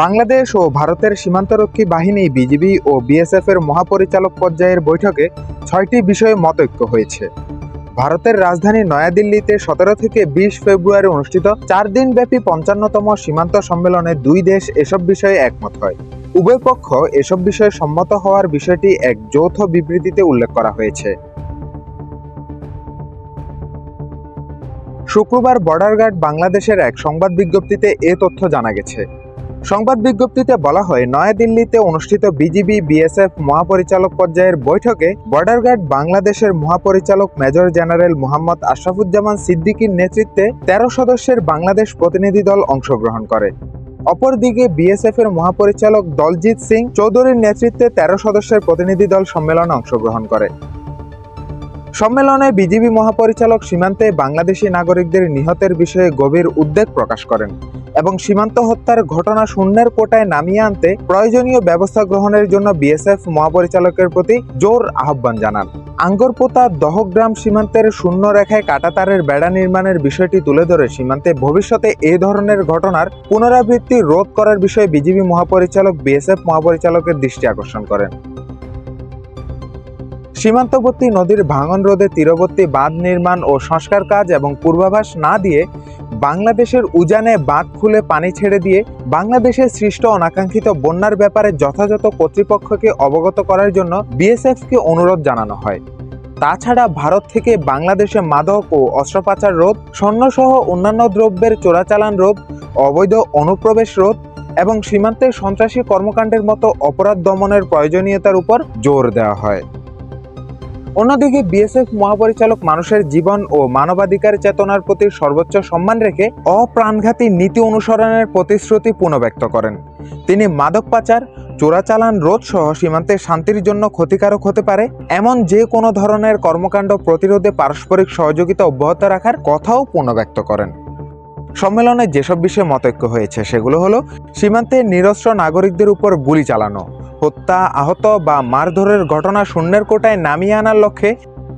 বাংলাদেশ ও ভারতের সীমান্তরক্ষী বাহিনী, বিজিবি ও বিএসএফ এর মহাপরিচালক পর্যায়ের বৈঠকে ছয়টি বিষয়ে মতৈক্য হয়েছে। ভারতের রাজধানী নয়াদিল্লিতে সতেরো থেকে বিশ ফেব্রুয়ারি অনুষ্ঠিত চার দিনব্যাপী পঞ্চান্নতম সীমান্ত সম্মেলনে দুই দেশ এসব বিষয়ে একমত হয়। উভয় পক্ষ এসব বিষয়ে সম্মত হওয়ার বিষয়টি এক যৌথ বিবৃতিতে উল্লেখ করা হয়েছে। শুক্রবার বর্ডার গার্ড বাংলাদেশের এক সংবাদ বিজ্ঞপ্তিতে এ তথ্য জানা গেছে। সংবাদ বিজ্ঞপ্তিতে বলা হয়, নয়াদিল্লিতে অনুষ্ঠিত বিজিবি, বিএসএফ মহাপরিচালক পর্যায়ের বৈঠকে বর্ডার গার্ড বাংলাদেশের মহাপরিচালক মেজর জেনারেল মোহাম্মদ আশরাফুজ্জামান সিদ্দিকীর নেতৃত্বে তেরো সদস্যের বাংলাদেশ প্রতিনিধি দল অংশগ্রহণ করে। অপরদিকে বিএসএফ এর মহাপরিচালক দলজিৎ সিং চৌধুরীর নেতৃত্বে তেরো সদস্যের প্রতিনিধি দল সম্মেলনে অংশগ্রহণ করে। সম্মেলনে বিজিবি মহাপরিচালক সীমান্তে বাংলাদেশি নাগরিকদের নিহতের বিষয়ে গভীর উদ্বেগ প্রকাশ করেন। এবং সীমান্ত হত্যার ঘটনা শূন্যের কোটায় নামিয়ে আনতে প্রয়োজনীয় ব্যবস্থা গ্রহণের জন্য বিএসএফ মহাপরিচালকের প্রতি জোর আহ্বান জানান। আঙ্গরপোতা দহগ্রাম সীমান্তের শূন্য রেখায় কাটাতারের বেড়া নির্মাণের বিষয়টি তুলে ধরে সীমান্তে ভবিষ্যতে এ ধরনের ঘটনার পুনরাবৃত্তি রোধ করার বিষয়ে বিজিবি মহাপরিচালক বিএসএফ মহাপরিচালকের দৃষ্টি আকর্ষণ করেন। সীমান্তবর্তী নদীর ভাঙন রোধে তীরবর্তী বাঁধ নির্মাণ ও সংস্কার কাজ এবং পূর্বাভাস না দিয়ে বাংলাদেশের উজানে বাঁধ খুলে পানি ছেড়ে দিয়ে বাংলাদেশের সৃষ্ট অনাকাঙ্ক্ষিত বন্যার ব্যাপারে যথাযথ কর্তৃপক্ষকে অবগত করার জন্য বিএসএফকে অনুরোধ জানানো হয়। তাছাড়া ভারত থেকে বাংলাদেশে মাদক ও অস্ত্র পাচার রোধ, স্বর্ণসহ অন্যান্য দ্রব্যের চোরাচালান রোধ, অবৈধ অনুপ্রবেশ রোধ এবং সীমান্তে সন্ত্রাসী কর্মকাণ্ডের মতো অপরাধ দমনের প্রয়োজনীয়তার উপর জোর দেওয়া হয়। অন্যদিকে বিএসএফ মহাপরিচালক মানুষের জীবন ও মানবাধিকার চেতনার প্রতি সর্বোচ্চ সম্মান রেখে অপ্রাণঘাতী নীতি অনুসরণের প্রতিশ্রুতি পুনঃব্যক্ত করেন। তিনি মাদক পাচার, চোরাচালান রোধ সহ সীমান্তে শান্তির জন্য ক্ষতিকারক হতে পারে, এমন যে কোনো ধরনের কর্মকাণ্ড প্রতিরোধে পারস্পরিক সহযোগিতা অব্যাহত রাখার কথাও পুনঃব্যক্ত করেন। সম্মেলনে যেসব বিষয়ে মতৈক্য হয়েছে সেগুলো হলো, সীমান্তে নিরস্ত্র নাগরিকদের উপর গুলি চালানো হত্যা, আহত বা মারধরের ঘটনা শূন্যের কোটায় নামিয়ে আনার লক্ষ্যে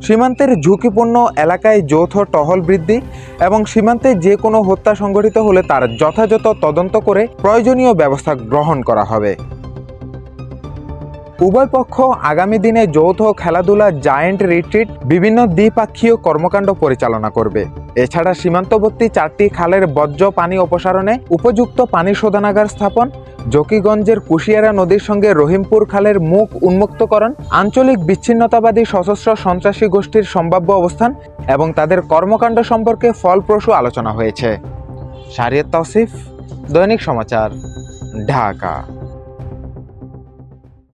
সীমান্তের ঝুঁকিপূর্ণ এলাকায় যৌথ টহল বৃদ্ধি এবং সীমান্তে যে কোনো হত্যা সংঘটিত হলে তার যথাযথ তদন্ত করে প্রয়োজনীয় ব্যবস্থা গ্রহণ করা হবে। উভয় পক্ষ আগামী দিনে যৌথ খেলাধুলা, জায়েন্ট রিট্রিট, বিভিন্ন দ্বিপাক্ষীয় কর্মকাণ্ড পরিচালনা করবে। এছাড়া সীমান্তবর্তী চারটি খালের বর্জ্য পানি অপসারণে উপযুক্ত পানি শোধনাগার স্থাপন জকিগঞ্জের কুশিয়ারা নদীর সঙ্গে রহিমপুর খালের মুখ উন্মুক্তকরণ, আঞ্চলিক বিচ্ছিন্নতাবাদী সশস্ত্র সন্ত্রাসী গোষ্ঠীর সম্ভাব্য অবস্থান এবং তাদের কর্মকাণ্ড সম্পর্কে ফলপ্রসূ আলোচনা হয়েছে। শারিয়ত তৌসিফ, দৈনিক সমাচার, ঢাকা।